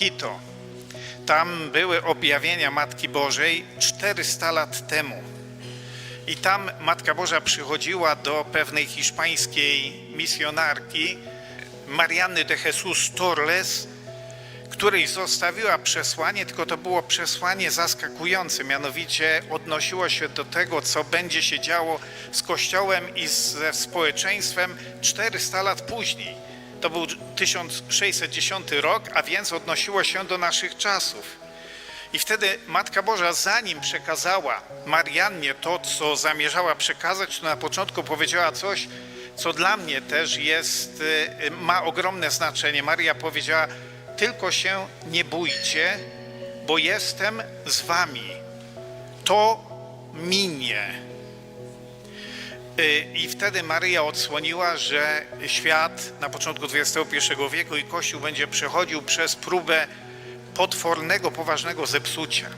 Quito. Tam były objawienia Matki Bożej 400 lat temu. I tam Matka Boża przychodziła do pewnej hiszpańskiej misjonarki, Mariany de Jesus Torres, której zostawiła przesłanie, tylko to było przesłanie zaskakujące, mianowicie odnosiło się do tego, co będzie się działo z Kościołem i ze społeczeństwem 400 lat później. To był 1610 rok, a więc odnosiło się do naszych czasów. I wtedy Matka Boża, zanim przekazała Mariannie to, co zamierzała przekazać, to na początku powiedziała coś, co dla mnie też jest, y, ma ogromne znaczenie. Maria powiedziała, tylko się nie bójcie, bo jestem z wami. To minie. Y, I wtedy Maryja odsłoniła, że świat na początku XXI wieku i Kościół będzie przechodził przez próbę potwornego, poważnego zepsucia.